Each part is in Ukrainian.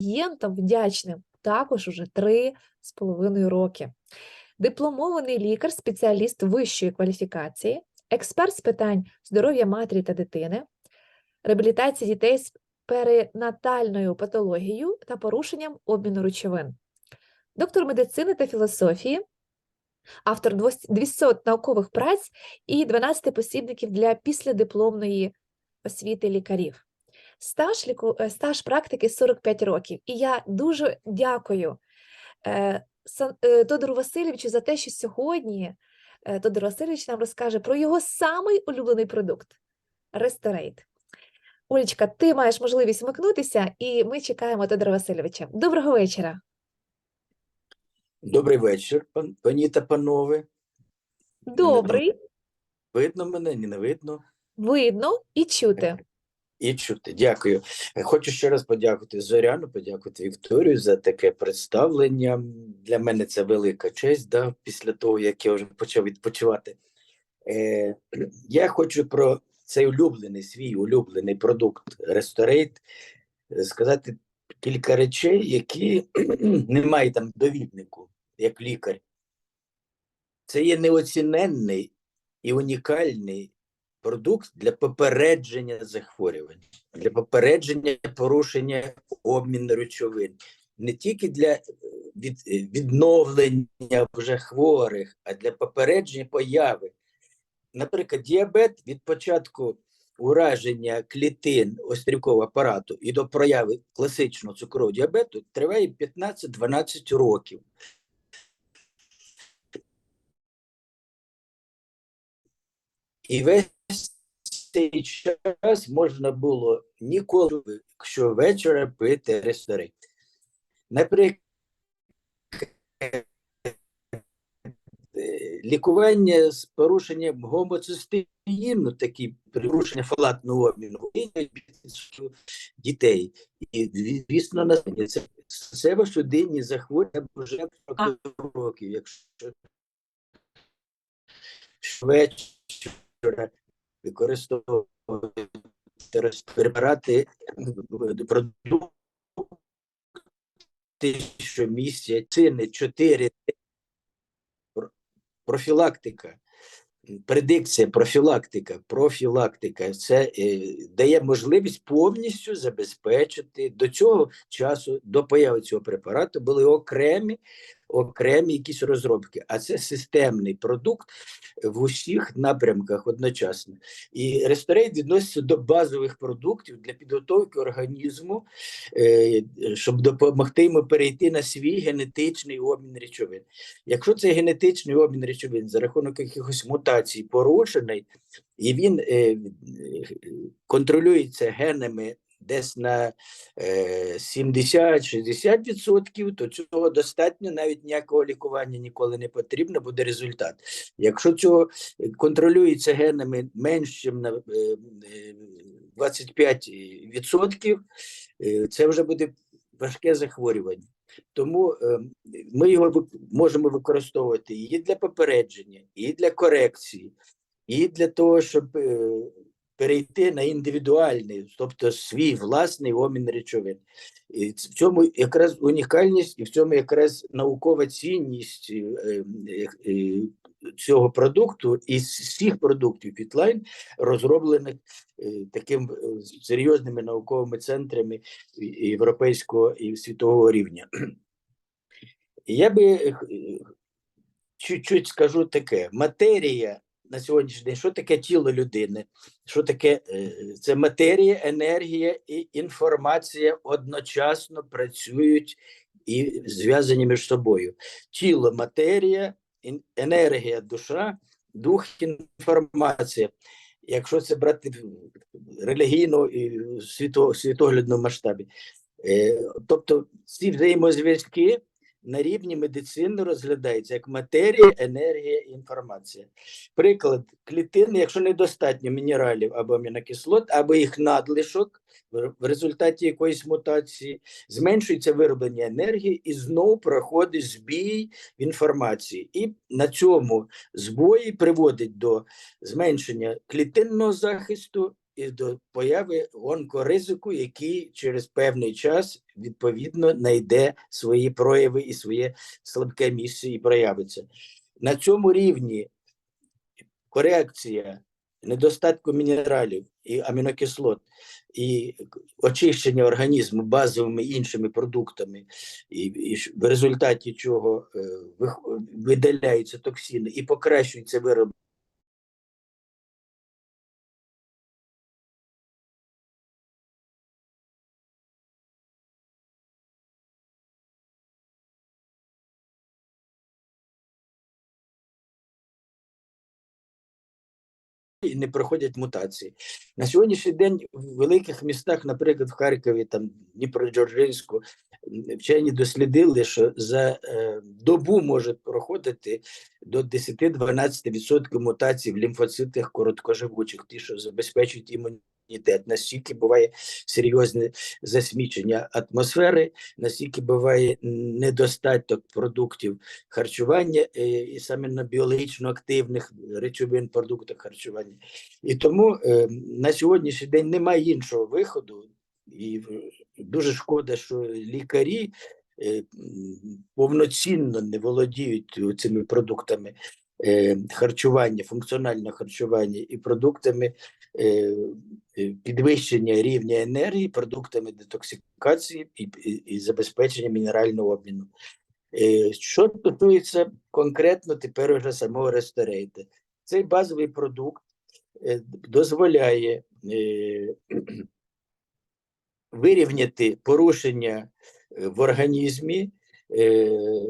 клієнтам вдячним також уже три з половиною роки. Дипломований лікар, спеціаліст вищої кваліфікації, експерт з питань здоров'я матері та дитини, реабілітації дітей з перинатальною патологією та порушенням обміну речовин, доктор медицини та філософії, автор 200 наукових праць і 12 посібників для післядипломної освіти лікарів. Стаж, ліку... е, стаж практики 45 років. І я дуже дякую е, е, Тодору Васильовичу за те, що сьогодні Тодор Васильович нам розкаже про його самий улюблений продукт Ресторейт. Олечка, ти маєш можливість вмикнутися, і ми чекаємо Тодора Васильовича. Доброго вечора. Добрий вечір, пан, пані та панове. Добрий, Видно мене, ні не видно. видно і чути. І чути. Дякую. Хочу ще раз подякувати Зоряну, подякувати Вікторію за таке представлення. Для мене це велика честь, да, після того, як я вже почав відпочивати. Е, я хочу про цей улюблений, свій улюблений продукт Ресторейт сказати кілька речей, які немає там довіднику, як лікар. Це є неоціненний і унікальний продукт для попередження захворювань, для попередження порушення обміну речовин, не тільки для е, від, е, відновлення вже хворих, а для попередження появи. Наприклад, діабет від початку ураження клітин острівкового апарату і до прояви класичного цукрового діабету триває 15-12 років. І весь цей час можна було ніколи, якщо вечора пити ресторан. Наприклад, лікування з порушенням гомоцистеїну, такі порушення фалатного обміну дітей. І звісно, на це серцево-судинні захворювання вже років. Якщо вечора використовувати препарати продукти, що містять цини 4 профілактика, предикція, профілактика, профілактика. Це е, дає можливість повністю забезпечити до цього часу, до появи цього препарату, були окремі, окремі якісь розробки, а це системний продукт в усіх напрямках одночасно. І ресторейт відноситься до базових продуктів для підготовки організму, е, щоб допомогти йому перейти на свій генетичний обмін речовин. Якщо цей генетичний обмін речовин за рахунок якихось мутацій порушений, і він е, е, контролюється генами десь на е, 70-60%, то цього достатньо, навіть ніякого лікування ніколи не потрібно, буде результат. Якщо цього контролюється генами менше, ніж на е, е, 25%, е, це вже буде важке захворювання. Тому е, ми його можемо використовувати і для попередження, і для корекції, і для того, щоб е, перейти на індивідуальний, тобто свій власний обмін речовин. І в цьому якраз унікальність, і в цьому якраз наукова цінність е, е, е, цього продукту і всіх продуктів Фітлайн розроблених таким серйозними науковими центрами європейського і світового рівня. Я би чуть-чуть скажу таке: матерія на сьогоднішній день, що таке тіло людини? Що таке е, це матерія, енергія і інформація одночасно працюють і зв'язані між собою. Тіло, матерія, енергія, душа, дух, інформація. Якщо це брати в релігійно і світо, світоглядному масштабі. Е, тобто ці взаємозв'язки на рівні медицини розглядаються як матерія, енергія інформація. Приклад, клітини, якщо недостатньо мінералів або амінокислот, або їх надлишок, в результаті якоїсь мутації, зменшується вироблення енергії і знову проходить збій в інформації. І на цьому збої приводить до зменшення клітинного захисту і до появи онкоризику, який через певний час відповідно знайде свої прояви і своє слабке місце і проявиться. На цьому рівні корекція недостатку мінералів і амінокислот і очищення організму базовими іншими продуктами, і, і в результаті чого е, видаляються токсини і покращується вироб і не проходять мутації. На сьогоднішній день в великих містах, наприклад, в Харкові, там Дніпродзержинську, вчені дослідили, що за е, добу може проходити до 10-12% мутацій в лімфоцитах короткоживучих, ті, що забезпечують імунітет. Настільки буває серйозне засмічення атмосфери, настільки буває недостаток продуктів харчування е, і саме на біологічно активних речовин продуктах харчування. І тому е, на сьогоднішній день немає іншого виходу, і дуже шкода, що лікарі е, повноцінно не володіють цими продуктами. е, харчування, функціонального харчування і продуктами е, е, підвищення рівня енергії, продуктами детоксикації і, і, і забезпечення мінерального обміну. Е, Що стосується конкретно тепер уже самого ресторейта, цей базовий продукт е, дозволяє е, вирівняти порушення е, в організмі, е, е,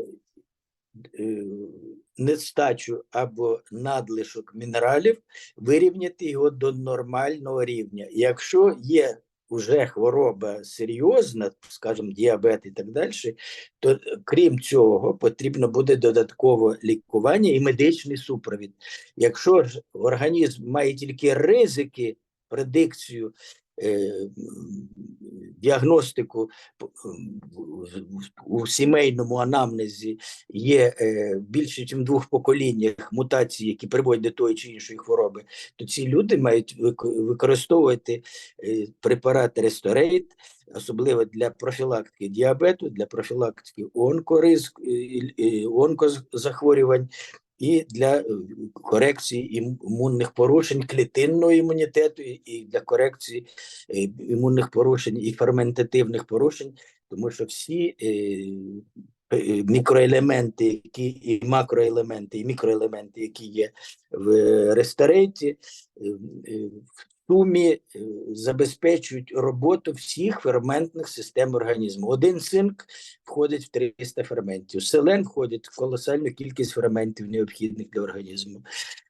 нестачу або надлишок мінералів, вирівняти його до нормального рівня. Якщо є вже хвороба серйозна, скажімо, діабет і так далі, то е, крім цього потрібно буде додаткове лікування і медичний супровід. Якщо ж організм має тільки ризики, предикцію, е, діагностику в- в- у сімейному анамнезі є е, більше, ніж в двох поколіннях мутацій, які приводять до тої чи іншої хвороби, то ці люди мають використовувати е, препарат Ресторейт, особливо для профілактики діабету, для профілактики онкоризк, е, е, онкозахворювань і для е, корекції імунних порушень клітинного імунітету і- для корекції е, імунних порушень і ферментативних порушень, тому що всі е, мікроелементи, які і макроелементи, і мікроелементи, які є в рестореті, сумі е, забезпечують роботу всіх ферментних систем організму. Один цинк входить в 300 ферментів, селен входить в колосальну кількість ферментів, необхідних для організму.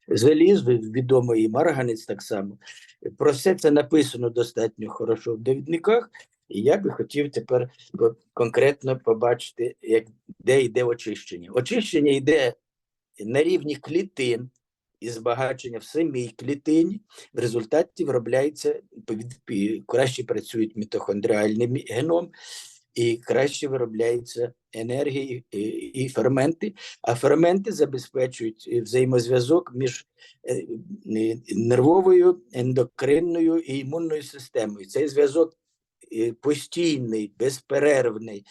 Залізо, відомо і марганець так само. Про все це написано достатньо хорошо в довідниках, і я би хотів тепер конкретно побачити, як, де йде очищення. Очищення йде на рівні клітин і збагачення в самій клітині. В результаті виробляється краще працюють мітохондріальний геном, і краще виробляється енергія і, і ферменти. А ферменти забезпечують е, взаємозв'язок між е, е, нервовою, ендокринною і імунною системою. Цей зв'язок постійний, безперервний,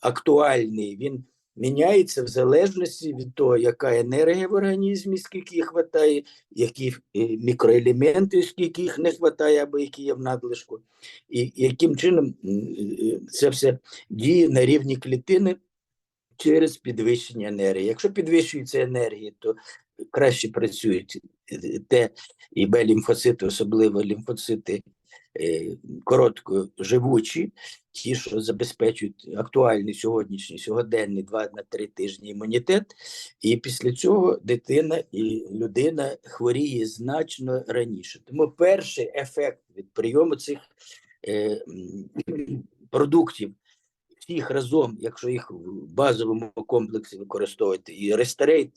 актуальний. Він міняється в залежності від того, яка енергія в організмі, скільки їх вистачає, які е, мікроелементи, скільки їх не вистачає, або які є в надлишку, і яким чином е, це все діє на рівні клітини через підвищення енергії. Якщо підвищується енергія, то краще працюють е, Т і Б лімфоцити, особливо лімфоцити короткоживучі, ті, що забезпечують актуальний сьогоднішній сьогоденний 2 на 3 тижні імунітет, і після цього дитина і людина хворіє значно раніше. Тому перший ефект від прийому цих е, продуктів всіх разом, якщо їх в базовому комплексі використовувати, і ресторейт,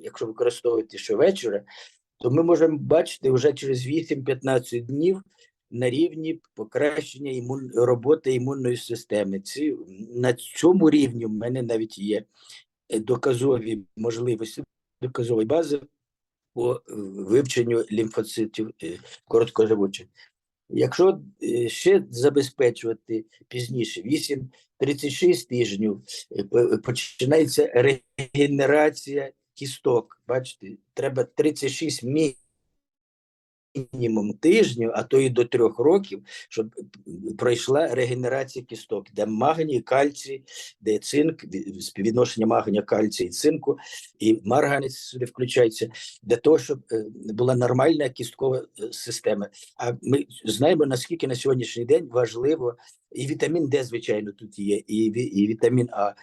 якщо використовувати щовечора, то ми можемо бачити вже через 8-15 днів на рівні покращення імун... роботи імунної системи. Ці, на цьому рівні в мене навіть є е, доказові можливості, доказові бази по е, вивченню лімфоцитів е, короткоживучих. Якщо ще забезпечувати пізніше, 8-36 тижнів, починається регенерація кісток. Бачите, треба 36 мі- мінімум тижнів, а то і до трьох років, щоб пройшла регенерація кісток, де магній, кальцій, де цинк, ві- співвідношення магнія, кальцію і цинку, і марганець сюди включається, для того, щоб е, була нормальна кісткова е, система. А ми знаємо, наскільки на сьогоднішній день важливо і вітамін Д, звичайно, тут є, і, і вітамін А е,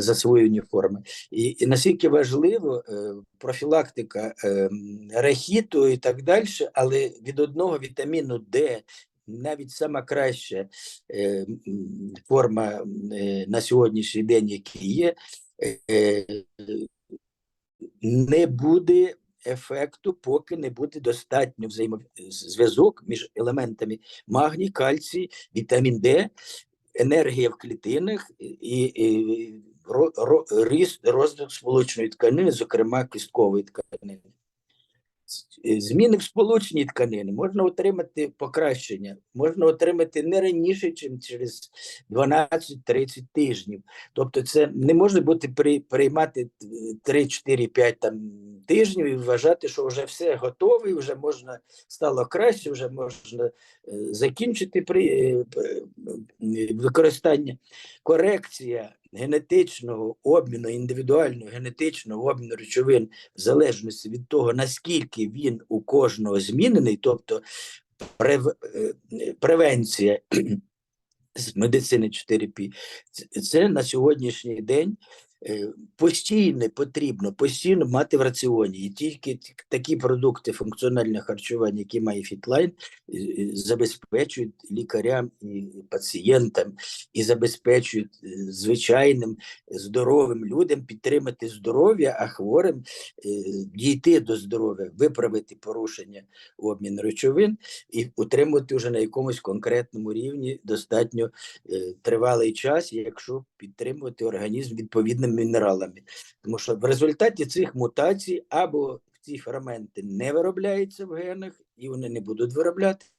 засвоєні форми. І, і наскільки важливо е, профілактика е, рахіту і так далі, але від одного вітаміну Д навіть сама краща е, форма е, на сьогоднішній день, який є, е, не буде ефекту, поки не буде достатньо взаємозв'язок між елементами магній, кальцій, вітамін Д, енергія в клітинах і, і ро, ро, ріст, розвиток сполучної тканини, зокрема кісткової тканини. Е, Зміни в сполучній тканини можна отримати покращення, можна отримати не раніше, ніж через 12-30 тижнів. Тобто, це не може бути при, приймати 3-4-5 там тижнів і вважати, що вже все готове, вже можна стало краще, вже можна е, закінчити при е, е, використання. Корекція генетичного обміну, індивідуального генетичного обміну речовин в залежності від того, наскільки він у кожного змінений, тобто прев, е, превенція з медицини 4P, це- на сьогоднішній день постійно потрібно постійно мати в раціоні. І тільки такі продукти функціонального харчування, які має фітлайн, е, е, забезпечують лікарям і пацієнтам, і забезпечують е, звичайним здоровим людям підтримати здоров'я, а хворим е, дійти до здоров'я, виправити порушення обміну речовин і утримувати вже на якомусь конкретному рівні достатньо е, тривалий час, якщо підтримувати організм відповідними мінералами. Тому що в результаті цих мутацій або ці ферменти не виробляються в генах, і вони не будуть вироблятися.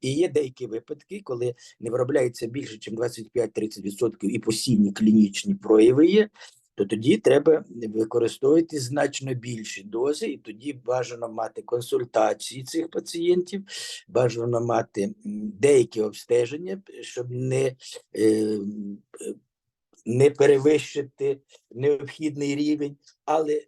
І є деякі випадки, коли не виробляється більше, ніж 25-30% і постійні клінічні прояви є, то тоді треба використовувати значно більші дози, і тоді бажано мати консультації цих пацієнтів, бажано мати деякі обстеження, щоб не, е, не перевищити необхідний рівень, але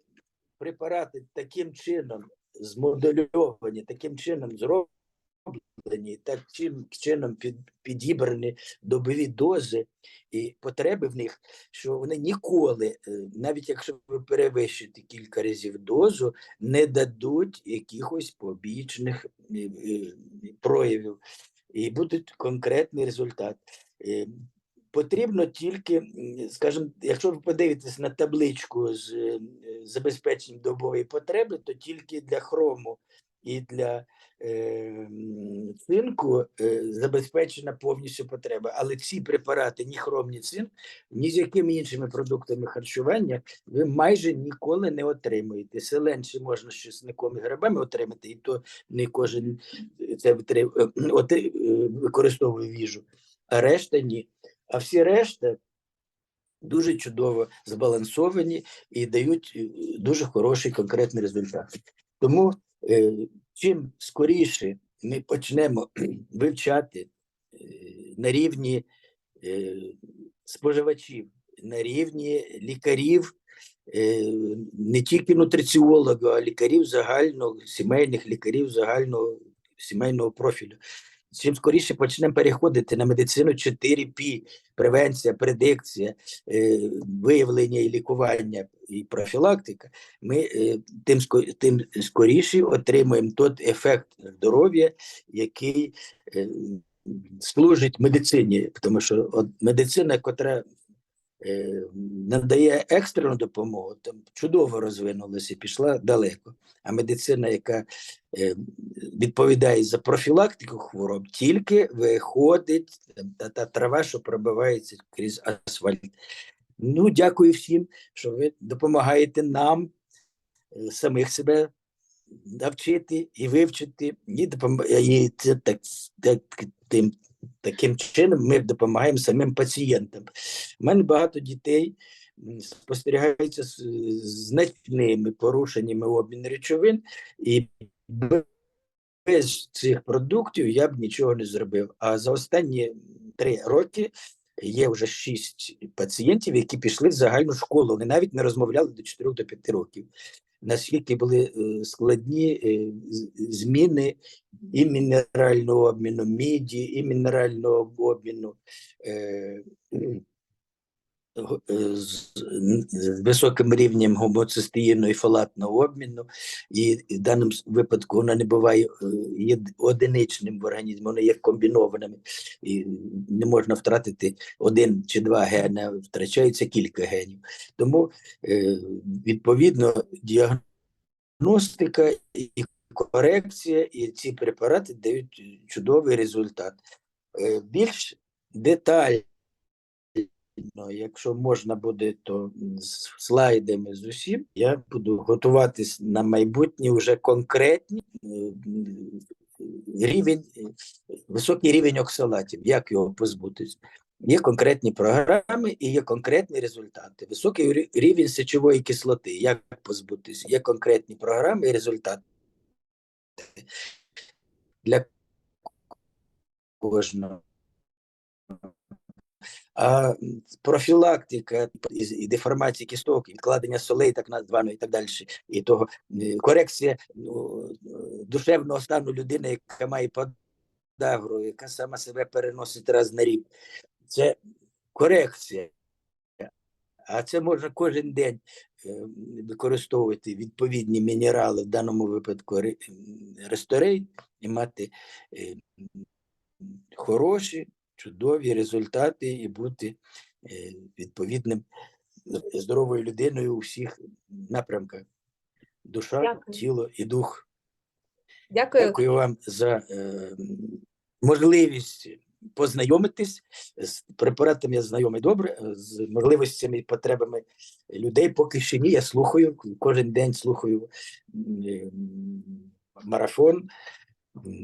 препарати таким чином змодульовані, таким чином зроблені, таким чином під, підібрані добові дози і потреби в них, що вони ніколи, е, навіть якщо ви перевищите кілька разів дозу, не дадуть якихось побічних е, е, проявів, і буде конкретний результат. Потрібно тільки, скажімо, якщо ви подивитесь на табличку з е, забезпеченням добової потреби, то тільки для хрому і для е, цинку е, забезпечена повністю потреба. Але ці препарати, ні хром, ні цинк, ні з якими іншими продуктами харчування ви майже ніколи не отримуєте. Селен ще можна з чесником і грибами отримати, і то не кожен це е, е, використовує в їжу, а решта ні. А всі решта дуже чудово збалансовані і дають е, дуже хороший конкретний результат. Тому е, чим скоріше ми почнемо вивчати е, на рівні споживачів, на рівні лікарів, не тільки нутриціологів, а лікарів загального, сімейних лікарів загального сімейного профілю. Чим скоріше почнемо переходити на медицину 4P, превенція, предикція, е, виявлення і лікування і профілактика, ми е, тим, тим скоріше отримуємо той ефект здоров'я, який е, служить медицині, тому що от медицина, котра надає екстрену допомогу, там чудово розвинулася, пішла далеко. А медицина, яка е, відповідає за профілактику хвороб, тільки виходить та, та трава, що пробивається крізь асфальт. Ну, дякую всім, що ви допомагаєте нам е, самих себе навчити і вивчити, і, допом... це так, так, тим, таким чином ми допомагаємо самим пацієнтам. У мене багато дітей спостерігаються з значними порушеннями обміну речовин, і без цих продуктів я б нічого не зробив. А за останні три роки є вже шість пацієнтів, які пішли в загальну школу. Вони навіть не розмовляли до 4 до 5 років. Наскільки були е, складні е, зміни і мінерального обміну міді, і мінерального обміну е, з, з високим рівнем гомоцистеїну і фолатного обміну, і в даному випадку вона не буває е, одиничним в організмі, вона є комбінованими, і не можна втратити один чи два гени, втрачається кілька генів. Тому е, відповідно діагностика і корекція, і ці препарати дають чудовий результат. Е, Більш детально, якщо можна буде, то з слайдами з усім, я буду готуватись на майбутнє вже конкретні е, рівень, е, високий рівень оксалатів, як його позбутись. Є конкретні програми і є конкретні результати. Високий рівень сечової кислоти, як позбутись, є конкретні програми і результати. Для кожного. А профілактика і, деформації кісток, і відкладення солей, так названої, і так далі, і того корекція ну, душевного стану людини, яка має подагру, яка сама себе переносить раз на рік. Це корекція. А це можна кожен день е, використовувати відповідні мінерали, в даному випадку ре- ресторей, і мати е, хороші, чудові результати і бути е, відповідним здоровою людиною у всіх напрямках. Душа, Дякую. тіло і дух. Дякую. Дякую вам за е, можливість познайомитись з препаратом. Я знайомий добре, з можливостями і потребами людей. Поки що ні, я слухаю кожен день слухаю е, марафон,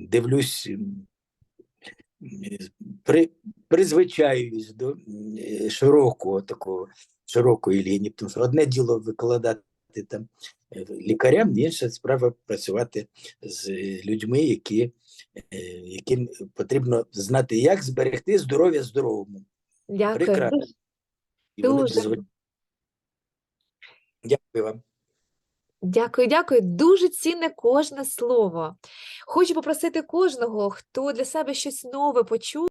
дивлюсь. При, призвичаюсь до е, широкого такого широкої лінії, тому що одне діло викладати там е, лікарям, інша справа працювати з людьми, які, е, яким потрібно знати, як зберегти здоров'я здоровому. Дякую. Прекрасно. І вони Дуже. Дякую вам. Дякую, дякую. Дуже цінне кожне слово. Хочу попросити кожного, хто для себе щось нове почув.